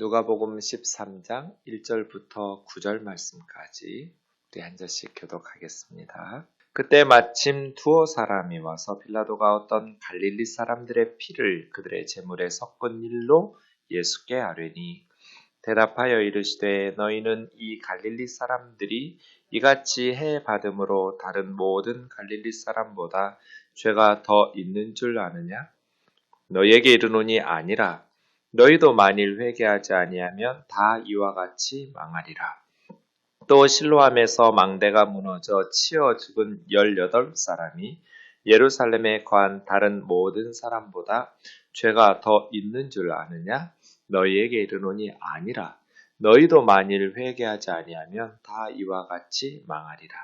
누가복음 13장 1절부터 9절 말씀까지 우리 한 절씩 교독하겠습니다. 그때 마침 두어 사람이 와서 빌라도가 어떤 갈릴리 사람들의 피를 그들의 재물에 섞은 일로 예수께 아뢰니 대답하여 이르시되 너희는 이 갈릴리 사람들이 이같이 해 받음으로 다른 모든 갈릴리 사람보다 죄가 더 있는 줄 아느냐? 너희에게 이르노니 아니라 너희도 만일 회개하지 아니하면 다 이와 같이 망하리라. 또 실로함에서 망대가 무너져 치어 죽은 열여덟 사람이 예루살렘에 거한 다른 모든 사람보다 죄가 더 있는 줄 아느냐? 너희에게 이르노니 아니라 너희도 만일 회개하지 아니하면 다 이와 같이 망하리라.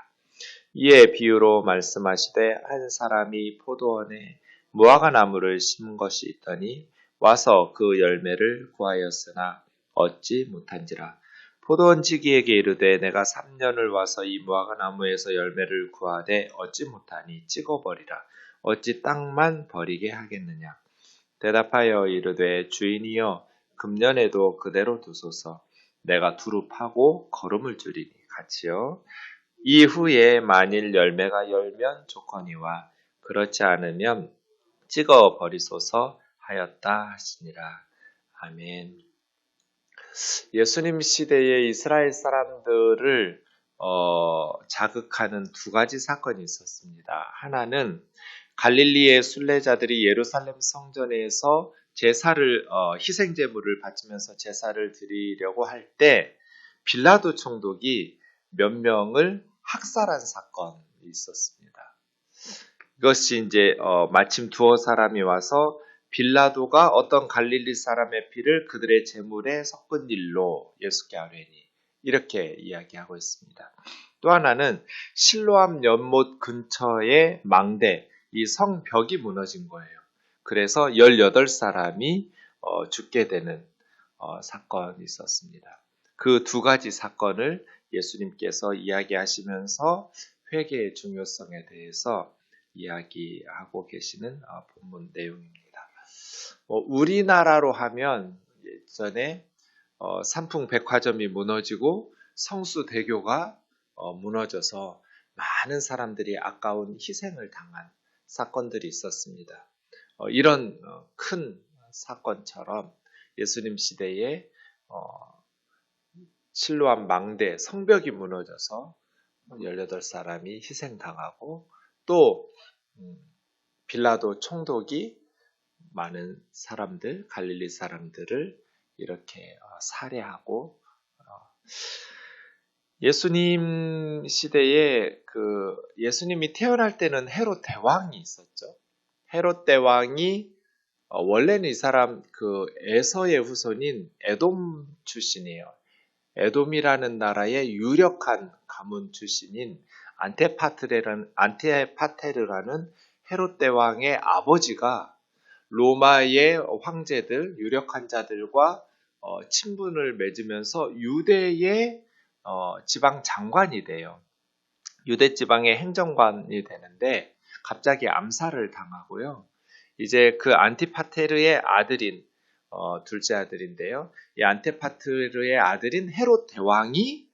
이에 비유로 말씀하시되 한 사람이 포도원에 무화과 나무를 심은 것이 있더니 와서 그 열매를 구하였으나 얻지 못한지라. 포도원 지기에게 이르되 내가 3년을 와서 이 무화과 나무에서 열매를 구하되 얻지 못하니 찍어버리라. 어찌 땅만 버리게 하겠느냐. 대답하여 이르되 주인이여 금년에도 그대로 두소서. 내가 두루 파고 걸음을 줄이니 같이요. 이후에 만일 열매가 열면 좋거니와 그렇지 않으면 찍어 버리소서 하였다 하시니라. 아멘. 예수님 시대의 이스라엘 사람들을 어, 자극하는 두 가지 사건이 있었습니다. 하나는 갈릴리의 순례자들이 예루살렘 성전에서 제사를 어, 희생 제물을 바치면서 제사를 드리려고 할 때 빌라도 총독이 몇 명을 학살한 사건이 있었습니다. 이것이 이제 어, 마침 두어 사람이 와서 빌라도가 어떤 갈릴리 사람의 피를 그들의 제물에 섞은 일로 예수께 아뢰니 이렇게 이야기하고 있습니다. 또 하나는 실로암 연못 근처의 망대 이 성벽이 무너진 거예요. 그래서 18사람이 어, 죽게 되는 어, 사건이 있었습니다. 그 두 가지 사건을 예수님께서 이야기하시면서 회개의 중요성에 대해서 이야기하고 계시는 어, 본문 내용입니다. 뭐 우리나라로 하면 예전에 어, 삼풍 백화점이 무너지고 성수 대교가 어, 무너져서 많은 사람들이 아까운 희생을 당한 사건들이 있었습니다. 어, 이런 어, 큰 사건처럼 예수님 시대에 어, 실로암 망대 성벽이 무너져서 18사람이 희생당하고 또 음, 빌라도 총독이 많은 사람들, 갈릴리 사람들을 이렇게 살해하고 예수님 시대에 그 예수님이 태어날 때는 헤롯 대왕이 있었죠. 헤롯 대왕이 어, 원래는 이 사람 그 에서의 후손인 에돔 출신이에요. 에돔이라는 나라의 유력한 가문 출신인 안테파트레라는 안테파테르라는 헤롯 대왕의 아버지가 로마의 황제들 유력한 자들과 어, 친분을 맺으면서 유대의 어, 지방 장관이 돼요. 유대 지방의 행정관이 되는데 갑자기 암살을 당하고요. 이제 그 안티파테르의 아들인 어, 둘째 아들인데요. 이 안티파테르의 아들인 헤롯 대왕이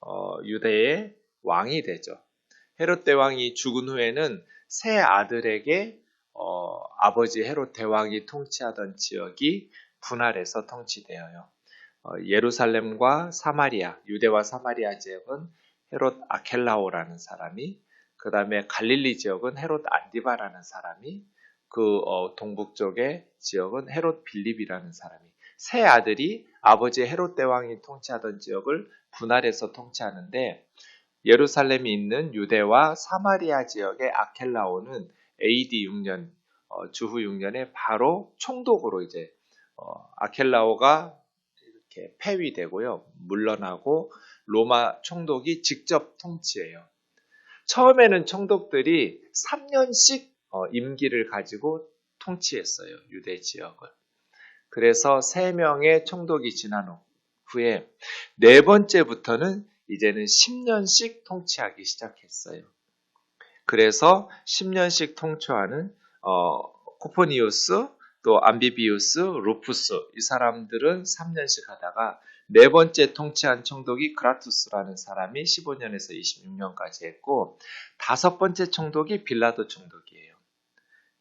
어, 유대의 왕이 되죠. 헤롯 대왕이 죽은 후에는 새 아들에게 어, 아버지 헤롯 대왕이 통치하던 지역이 분할해서 통치되어요. 어, 예루살렘과 사마리아, 유대와 사마리아 지역은 헤롯 아켈라오라는 사람이 그 다음에 갈릴리 지역은 헤롯 안디바라는 사람이 그 어, 동북쪽의 지역은 헤롯 빌립이라는 사람이 세 아들이 아버지 헤롯 대왕이 통치하던 지역을 분할해서 통치하는데 예루살렘이 있는 유대와 사마리아 지역의 아켈라오는 AD 6년 어, 주후 6년에 바로 총독으로 이제 어, 아켈라오가 이렇게 폐위되고요. 물러나고 로마 총독이 직접 통치해요. 처음에는 총독들이 3년씩 어, 임기를 가지고 통치했어요. 유대 지역을. 그래서 3명의 총독이 지난 후에 네 번째부터는 이제는 10년씩 통치하기 시작했어요. 그래서 10년씩 통치하는 어, 코포니우스 또 암비비우스, 루푸스 이 사람들은 3년씩 하다가 네 번째 통치한 총독이 그라투스라는 사람이 15년에서 26년까지 했고 다섯 번째 총독이 빌라도 총독이에요.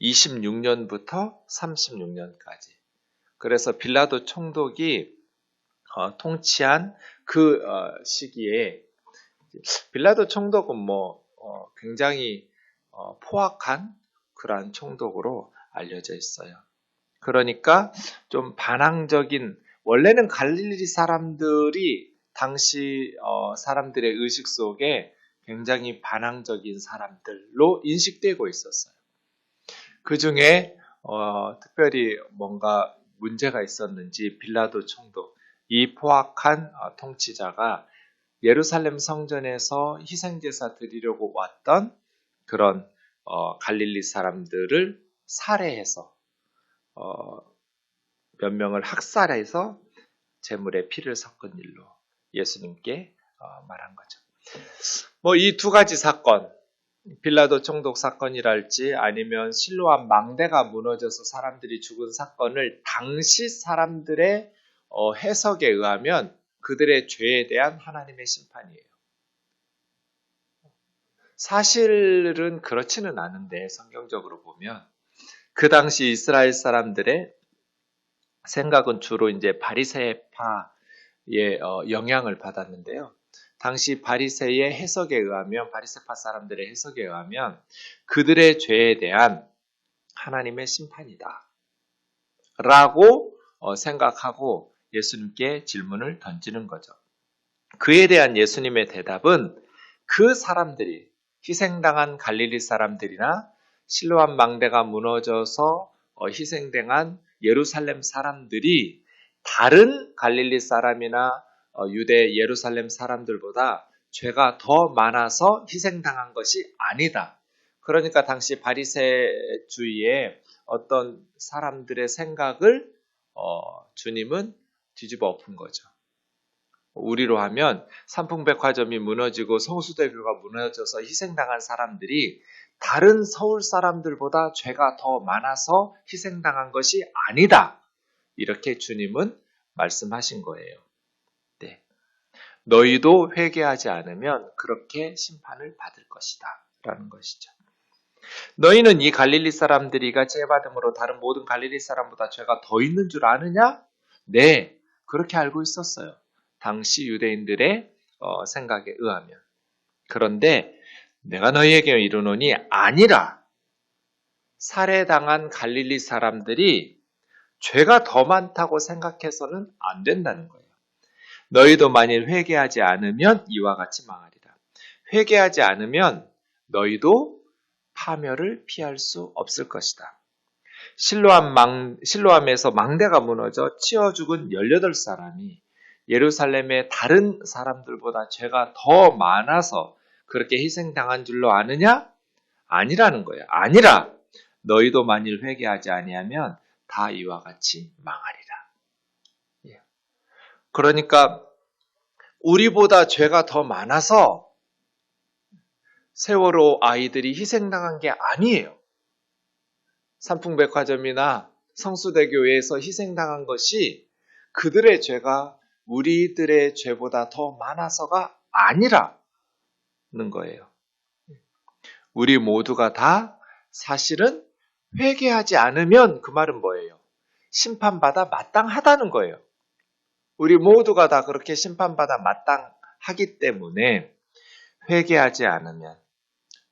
26년부터 36년까지. 그래서 빌라도 총독이 어, 통치한 그 어, 시기에 빌라도 총독은 뭐 어, 굉장히 어, 포악한 그러한 총독으로 알려져 있어요. 그러니까 좀 반항적인 원래는 갈릴리 사람들이 당시 어, 사람들의 의식 속에 굉장히 반항적인 사람들로 인식되고 있었어요. 그 중에 어, 특별히 뭔가 문제가 있었는지 빌라도 총독 이 포악한 어, 통치자가 예루살렘 성전에서 희생제사 드리려고 왔던 그런 어, 갈릴리 사람들을 살해해서 어, 몇 명을 학살해서 재물에 피를 섞은 일로 예수님께 어, 말한 거죠. 뭐 이 두 가지 사건, 빌라도 총독 사건이랄지 아니면 실로암 망대가 무너져서 사람들이 죽은 사건을 당시 사람들의 어, 해석에 의하면 그들의 죄에 대한 하나님의 심판이에요. 사실은 그렇지는 않은데 성경적으로 보면 그 당시 이스라엘 사람들의 생각은 주로 이제 바리새파의 어, 영향을 받았는데요. 당시 바리새의 해석에 의하면 바리새파 사람들의 해석에 의하면 그들의 죄에 대한 하나님의 심판이다. 라고 어, 생각하고 예수님께 질문을 던지는 거죠. 그에 대한 예수님의 대답은 그 사람들이 희생당한 갈릴리 사람들이나 실로암 망대가 무너져서 어, 희생당한 예루살렘 사람들이 다른 갈릴리 사람이나 어, 유대 예루살렘 사람들보다 죄가 더 많아서 희생당한 것이 아니다. 그러니까 당시 바리새주의의 어떤 사람들의 생각을 어, 주님은 뒤집어 엎은 거죠. 우리로 하면 삼풍백화점이 무너지고 성수대교가 무너져서 희생당한 사람들이 다른 서울 사람들보다 죄가 더 많아서 희생당한 것이 아니다. 이렇게 주님은 말씀하신 거예요. 네. 너희도 회개하지 않으면 그렇게 심판을 받을 것이다. 라는 것이죠. 너희는 이 갈릴리 사람들이가 죄받음으로 다른 모든 갈릴리 사람보다 죄가 더 있는 줄 아느냐? 네, 그렇게 알고 있었어요. 당시 유대인들의 어, 생각에 의하면. 그런데 내가 너희에게 이르노니 아니라 살해당한 갈릴리 사람들이 죄가 더 많다고 생각해서는 안 된다는 거예요. 너희도 만일 회개하지 않으면 이와 같이 망하리라. 회개하지 않으면 너희도 파멸을 피할 수 없을 것이다. 실로암 망, 실로암에서 망대가 무너져 치어 죽은 18사람이 예루살렘의 다른 사람들보다 죄가 더 많아서 그렇게 희생당한 줄로 아느냐? 아니라는 거예요. 아니라 너희도 만일 회개하지 아니하면 다 이와 같이 망하리라. 예. 그러니까 우리보다 죄가 더 많아서 세월호 아이들이 희생당한 게 아니에요. 삼풍백화점이나 성수대교에서 희생당한 것이 그들의 죄가 우리들의 죄보다 더 많아서가 아니라는 거예요. 우리 모두가 다 사실은 회개하지 않으면 그 말은 뭐예요? 심판받아 마땅하다는 거예요. 우리 모두가 다 그렇게 심판받아 마땅하기 때문에 회개하지 않으면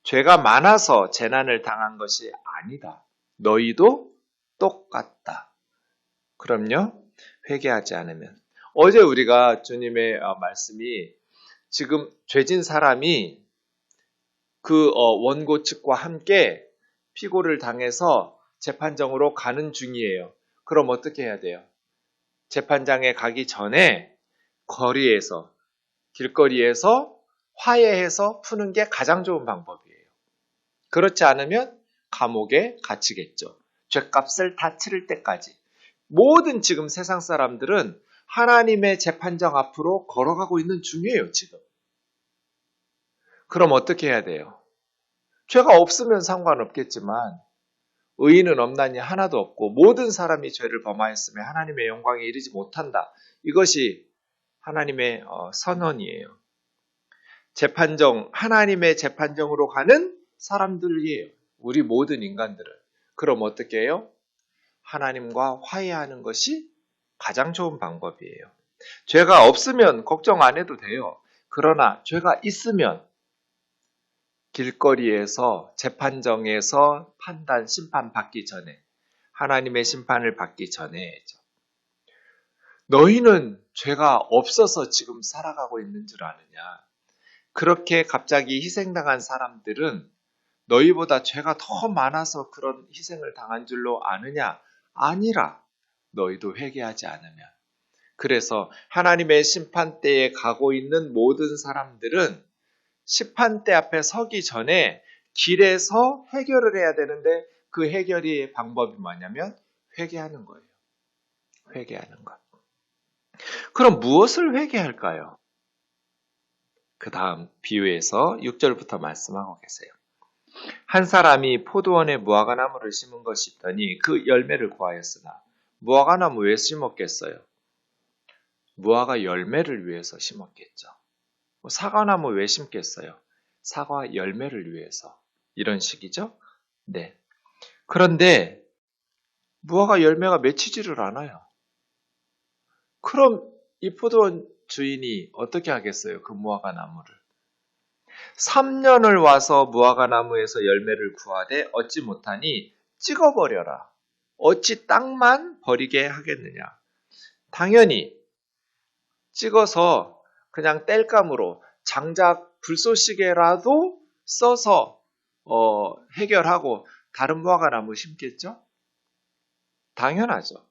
죄가 많아서 재난을 당한 것이 아니다. 너희도 똑같다. 그럼요, 회개하지 않으면. 어제 우리가 주님의 어, 말씀이 지금 죄진 사람이 그 어, 원고 측과 함께 피고를 당해서 재판정으로 가는 중이에요. 그럼 어떻게 해야 돼요? 재판장에 가기 전에 거리에서, 길거리에서 화해해서 푸는 게 가장 좋은 방법이에요. 그렇지 않으면 감옥에 갇히겠죠. 죄값을 다 치를 때까지. 모든 지금 세상 사람들은 하나님의 재판장 앞으로 걸어가고 있는 중이에요, 지금. 그럼 어떻게 해야 돼요? 죄가 없으면 상관없겠지만, 의인은 없나니 하나도 없고 모든 사람이 죄를 범하였으며 하나님의 영광에 이르지 못한다. 이것이 하나님의 어, 선언이에요. 재판정, 하나님의 재판정으로 가는 사람들이에요. 우리 모든 인간들은. 그럼 어떻게 해요? 하나님과 화해하는 것이 가장 좋은 방법이에요. 죄가 없으면 걱정 안 해도 돼요. 그러나 죄가 있으면 길거리에서 재판정에서 판단, 심판 받기 전에 하나님의 심판을 받기 전에 너희는 죄가 없어서 지금 살아가고 있는 줄 아느냐? 그렇게 갑자기 희생당한 사람들은 너희보다 죄가 더 많아서 그런 희생을 당한 줄로 아느냐? 아니라 너희도 회개하지 않으면. 그래서 하나님의 심판대에 가고 있는 모든 사람들은 심판대 앞에 서기 전에 길에서 해결을 해야 되는데 그 해결의 방법이 뭐냐면 회개하는 거예요. 회개하는 것. 그럼 무엇을 회개할까요? 그 다음 비유에서 6절부터 말씀하고 계세요. 한 사람이 포도원에 무화과 나무를 심은 것이 있더니 그 열매를 구하였으나 무화과 나무 왜 심었겠어요? 무화과 열매를 위해서 심었겠죠. 뭐 사과나무 왜 심겠어요? 사과 열매를 위해서. 이런 식이죠? 네. 그런데 무화과 열매가 맺히지를 않아요. 그럼 이 포도원 주인이 어떻게 하겠어요? 그 무화과 나무를. 3년을 와서 무화과 나무에서 열매를 구하되 얻지 못하니 찍어버려라. 어찌 땅만 버리게 하겠느냐? 당연히 찍어서 그냥 땔감으로 장작 불쏘시개라도 써서 어, 해결하고 다른 무화과 나무 심겠죠? 당연하죠.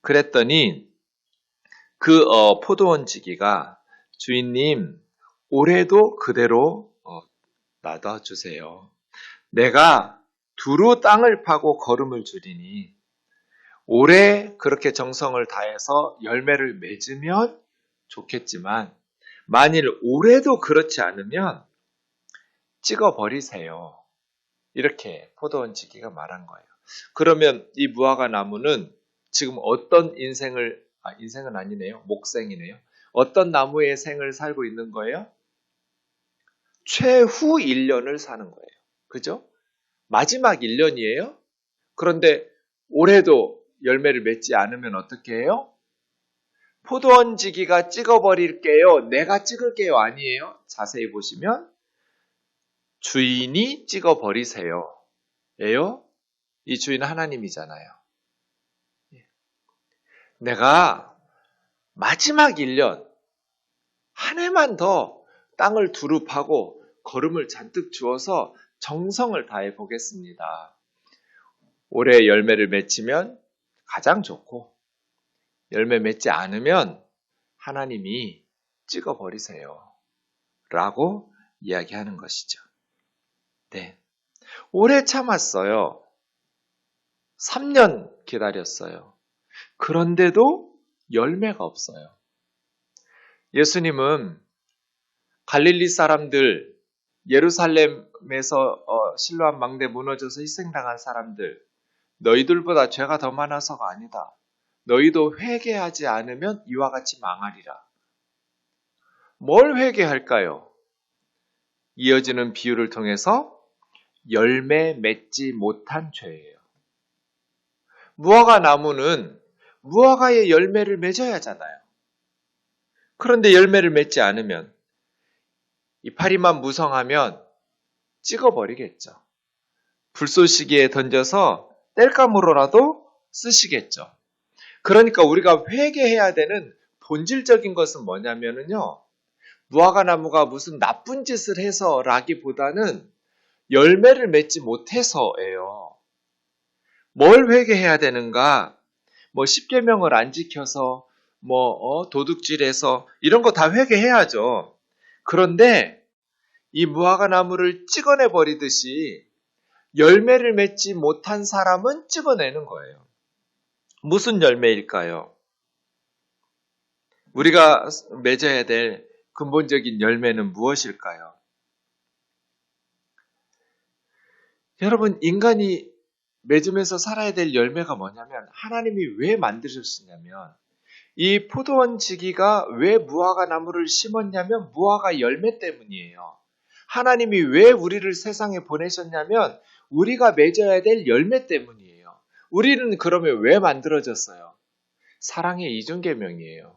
그랬더니 그 어, 포도원 지기가 주인님 올해도 그대로 어, 놔둬주세요. 내가 두루 땅을 파고 걸음을 줄이니 올해 그렇게 정성을 다해서 열매를 맺으면 좋겠지만 만일 올해도 그렇지 않으면 찍어버리세요. 이렇게 포도원 지기가 말한 거예요. 그러면 이 무화과 나무는 지금 어떤 인생을, 아, 인생은 아니네요. 목생이네요. 어떤 나무의 생을 살고 있는 거예요? 최후 1년을 사는 거예요. 그죠? 마지막 1년이에요? 그런데 올해도 열매를 맺지 않으면 어떻게 해요? 포도원 지기가 찍어버릴게요. 내가 찍을게요. 아니에요. 자세히 보시면 주인이 찍어버리세요. 예요? 이 주인은 하나님이잖아요. 내가 마지막 1년 한 해만 더 땅을 두루 파고 걸음을 잔뜩 주어서 정성을 다해 보겠습니다. 올해 열매를 맺히면 가장 좋고 열매 맺지 않으면 하나님이 찍어 버리세요. 라고 이야기하는 것이죠. 네. 오래 참았어요. 3년 기다렸어요. 그런데도 열매가 없어요. 예수님은 갈릴리 사람들, 예루살렘에서 어, 실로암 망대 무너져서 희생당한 사람들, 너희들보다 죄가 더 많아서가 아니다. 너희도 회개하지 않으면 이와 같이 망하리라. 뭘 회개할까요? 이어지는 비유를 통해서 열매 맺지 못한 죄예요. 무화과 나무는 무화과의 열매를 맺어야 하잖아요. 그런데 열매를 맺지 않으면 이파리만 무성하면 찍어버리겠죠. 불쏘시기에 던져서 뗄감으로라도 쓰시겠죠. 그러니까 우리가 회개해야 되는 본질적인 것은 뭐냐면요. 무화과 나무가 무슨 나쁜 짓을 해서라기보다는 열매를 맺지 못해서예요. 뭘 회개해야 되는가? 뭐 십계명을 안 지켜서 뭐 어, 도둑질해서 이런 거 다 회개해야죠. 그런데 이 무화과 나무를 찍어내 버리듯이 열매를 맺지 못한 사람은 찍어내는 거예요. 무슨 열매일까요? 우리가 맺어야 될 근본적인 열매는 무엇일까요? 여러분, 인간이 맺으면서 살아야 될 열매가 뭐냐면 하나님이 왜 만드셨냐면 이 포도원 지기가 왜 무화과 나무를 심었냐면 무화과 열매 때문이에요. 하나님이 왜 우리를 세상에 보내셨냐면 우리가 맺어야 될 열매 때문이에요. 우리는 그러면 왜 만들어졌어요? 사랑의 이중계명이에요.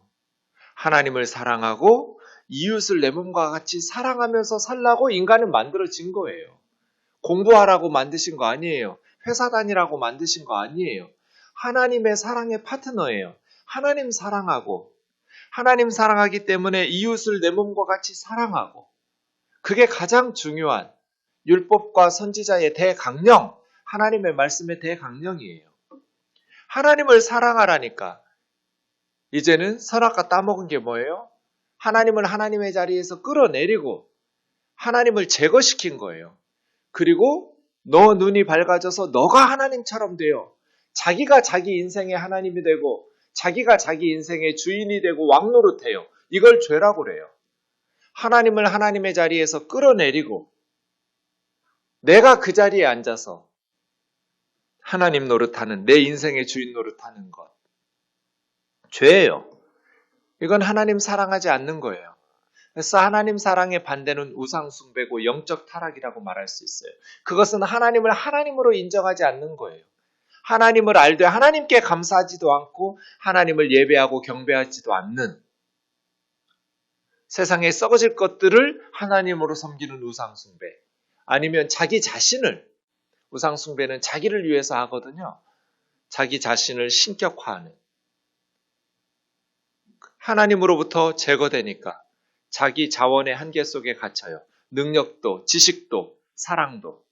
하나님을 사랑하고 이웃을 내 몸과 같이 사랑하면서 살라고 인간은 만들어진 거예요. 공부하라고 만드신 거 아니에요. 회사 다니라고 만드신 거 아니에요. 하나님의 사랑의 파트너예요. 하나님 사랑하고 하나님 사랑하기 때문에 이웃을 내 몸과 같이 사랑하고 그게 가장 중요한 율법과 선지자의 대강령, 하나님의 말씀의 대강령이에요. 하나님을 사랑하라니까 이제는 선악과 따먹은 게 뭐예요? 하나님을 하나님의 자리에서 끌어내리고 하나님을 제거시킨 거예요. 그리고 너 눈이 밝아져서 너가 하나님처럼 돼요. 자기가 자기 인생의 하나님이 되고 자기가 자기 인생의 주인이 되고 왕노릇해요. 이걸 죄라고 그래요. 하나님을 하나님의 자리에서 끌어내리고 내가 그 자리에 앉아서 하나님 노릇하는 내 인생의 주인 노릇하는 것 죄예요. 이건 하나님 사랑하지 않는 거예요. 그래서 하나님 사랑의 반대는 우상숭배고 영적 타락이라고 말할 수 있어요. 그것은 하나님을 하나님으로 인정하지 않는 거예요. 하나님을 알되 하나님께 감사하지도 않고 하나님을 예배하고 경배하지도 않는 세상에 썩어질 것들을 하나님으로 섬기는 우상숭배 아니면 자기 자신을 우상숭배는 자기를 위해서 하거든요. 자기 자신을 신격화하는 하나님으로부터 제거되니까 자기 자원의 한계 속에 갇혀요. 능력도, 지식도, 사랑도.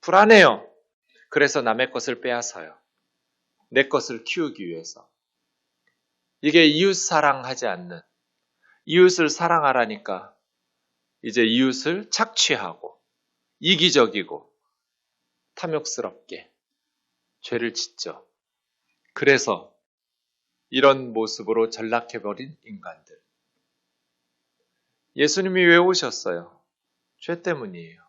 불안해요. 그래서 남의 것을 빼앗아요. 내 것을 키우기 위해서. 이게 이웃 사랑하지 않는, 이웃을 사랑하라니까 이제 이웃을 착취하고, 이기적이고, 탐욕스럽게 죄를 짓죠. 그래서 이런 모습으로 전락해버린 인간들. 예수님이 왜 오셨어요? 죄 때문이에요.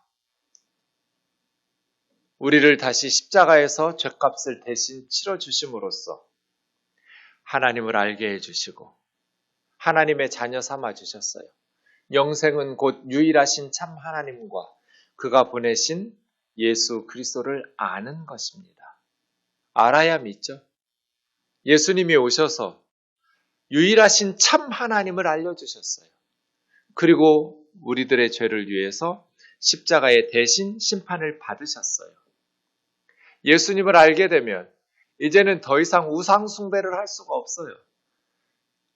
우리를 다시 십자가에서 죄값을 대신 치러 주심으로써 하나님을 알게 해 주시고 하나님의 자녀 삼아 주셨어요. 영생은 곧 유일하신 참 하나님과 그가 보내신 예수 그리스도를 아는 것입니다. 알아야 믿죠. 예수님이 오셔서 유일하신 참 하나님을 알려주셨어요. 그리고 우리들의 죄를 위해서 십자가의 대신 심판을 받으셨어요. 예수님을 알게 되면 이제는 더 이상 우상숭배를 할 수가 없어요.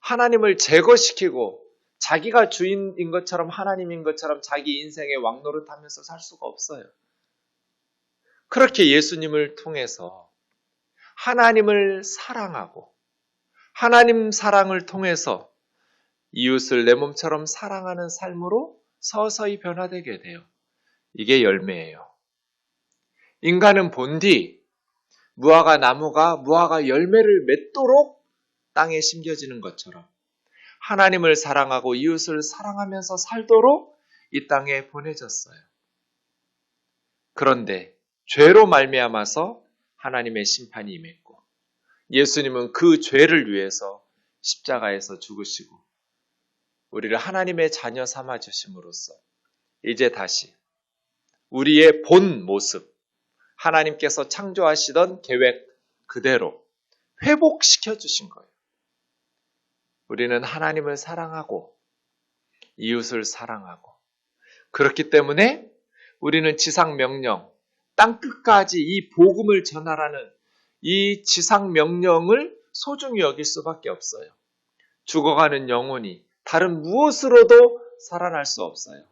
하나님을 제거시키고 자기가 주인인 것처럼 하나님인 것처럼 자기 인생의 왕노릇 하면서 살 수가 없어요. 그렇게 예수님을 통해서 하나님을 사랑하고 하나님 사랑을 통해서 이웃을 내 몸처럼 사랑하는 삶으로 서서히 변화되게 돼요. 이게 열매예요. 인간은 본디 무화과 나무가 무화과 열매를 맺도록 땅에 심겨지는 것처럼 하나님을 사랑하고 이웃을 사랑하면서 살도록 이 땅에 보내졌어요. 그런데 죄로 말미암아서 하나님의 심판이 임했고 예수님은 그 죄를 위해서 십자가에서 죽으시고 우리를 하나님의 자녀 삼아 주심으로써 이제 다시 우리의 본 모습 하나님께서 창조하시던 계획 그대로 회복시켜 주신 거예요. 우리는 하나님을 사랑하고 이웃을 사랑하고 그렇기 때문에 우리는 지상 명령 땅 끝까지 이 복음을 전하라는 이 지상 명령을 소중히 여길 수밖에 없어요. 죽어가는 영혼이 다른 무엇으로도 살아날 수 없어요.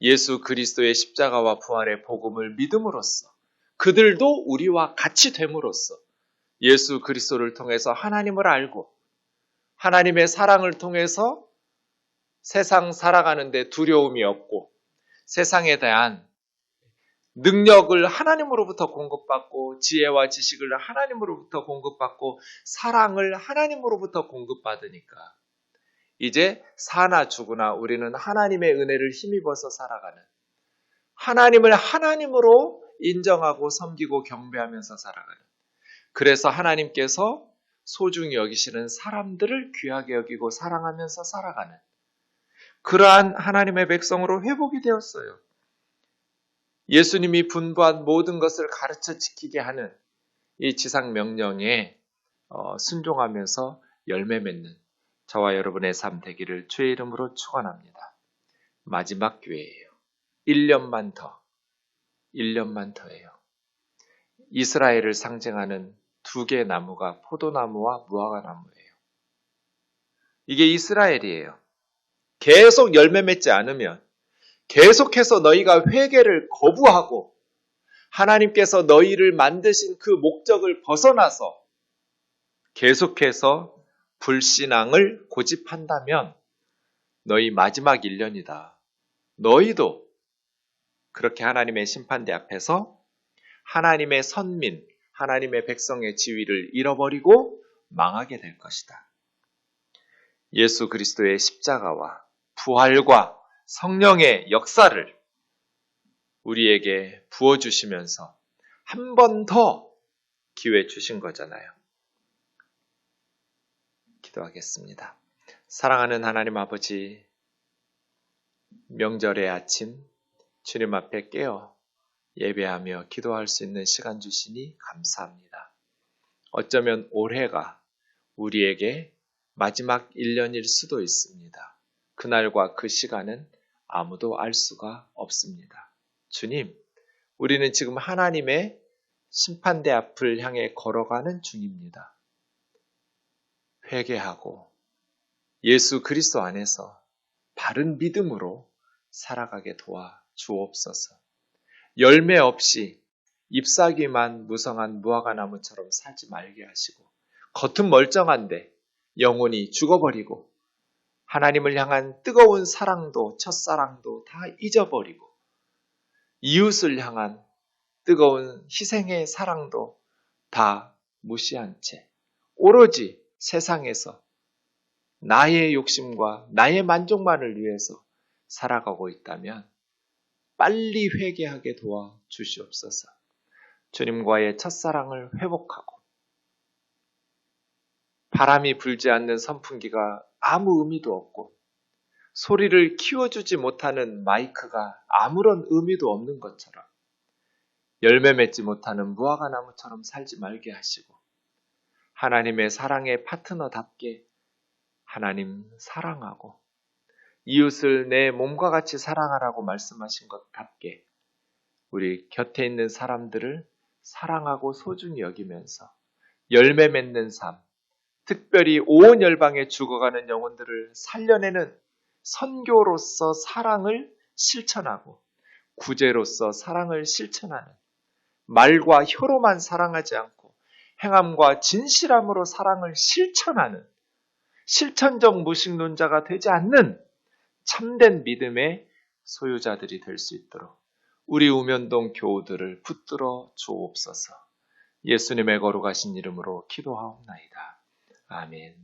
예수 그리스도의 십자가와 부활의 복음을 믿음으로써 그들도 우리와 같이 됨으로써 예수 그리스도를 통해서 하나님을 알고 하나님의 사랑을 통해서 세상 살아가는데 두려움이 없고 세상에 대한 능력을 하나님으로부터 공급받고 지혜와 지식을 하나님으로부터 공급받고 사랑을 하나님으로부터 공급받으니까 이제 사나 죽으나 우리는 하나님의 은혜를 힘입어서 살아가는 하나님을 하나님으로 인정하고 섬기고 경배하면서 살아가는. 그래서 하나님께서 소중히 여기시는 사람들을 귀하게 여기고 사랑하면서 살아가는 그러한 하나님의 백성으로 회복이 되었어요. 예수님이 분부한 모든 것을 가르쳐 지키게 하는 이 지상 명령에 어, 순종하면서 열매 맺는 저와 여러분의 삶 되기를 주의 이름으로 축원합니다. 마지막 기회예요. 1년만 더. 1년만 더예요. 이스라엘을 상징하는 두 개의 나무가 포도나무와 무화과 나무예요. 이게 이스라엘이에요. 계속 열매 맺지 않으면 계속해서 너희가 회개를 거부하고 하나님께서 너희를 만드신 그 목적을 벗어나서 계속해서 불신앙을 고집한다면 너희 마지막 1년이다. 너희도 그렇게 하나님의 심판대 앞에서 하나님의 선민, 하나님의 백성의 지위를 잃어버리고 망하게 될 것이다. 예수 그리스도의 십자가와 부활과 성령의 역사를 우리에게 부어주시면서 한 번 더 기회 주신 거잖아요. 기도하겠습니다. 사랑하는 하나님 아버지, 명절의 아침 주님 앞에 깨어 예배하며 기도할 수 있는 시간 주시니 감사합니다. 어쩌면 올해가 우리에게 마지막 1년일 수도 있습니다. 그날과 그 시간은 아무도 알 수가 없습니다. 주님, 우리는 지금 하나님의 심판대 앞을 향해 걸어가는 중입니다. 회개하고 예수 그리스도 안에서 바른 믿음으로 살아가게 도와 주옵소서. 열매 없이 잎사귀만 무성한 무화과 나무처럼 살지 말게 하시고 겉은 멀쩡한데 영혼이 죽어버리고 하나님을 향한 뜨거운 사랑도 첫사랑도 다 잊어버리고 이웃을 향한 뜨거운 희생의 사랑도 다 무시한 채 오로지 세상에서 나의 욕심과 나의 만족만을 위해서 살아가고 있다면 빨리 회개하게 도와 주시옵소서. 주님과의 첫사랑을 회복하고 바람이 불지 않는 선풍기가 아무 의미도 없고 소리를 키워주지 못하는 마이크가 아무런 의미도 없는 것처럼 열매 맺지 못하는 무화과 나무처럼 살지 말게 하시고 하나님의 사랑의 파트너답게 하나님 사랑하고 이웃을 내 몸과 같이 사랑하라고 말씀하신 것답게 우리 곁에 있는 사람들을 사랑하고 소중히 여기면서 열매 맺는 삶, 특별히 온 열방에 죽어가는 영혼들을 살려내는 선교로서 사랑을 실천하고 구제로서 사랑을 실천하는 말과 혀로만 사랑하지 않고 행함과 진실함으로 사랑을 실천하는 실천적 무식론자가 되지 않는 참된 믿음의 소유자들이 될 수 있도록 우리 우면동 교우들을 붙들어 주옵소서. 예수님의 거룩하신 이름으로 기도하옵나이다. 아멘.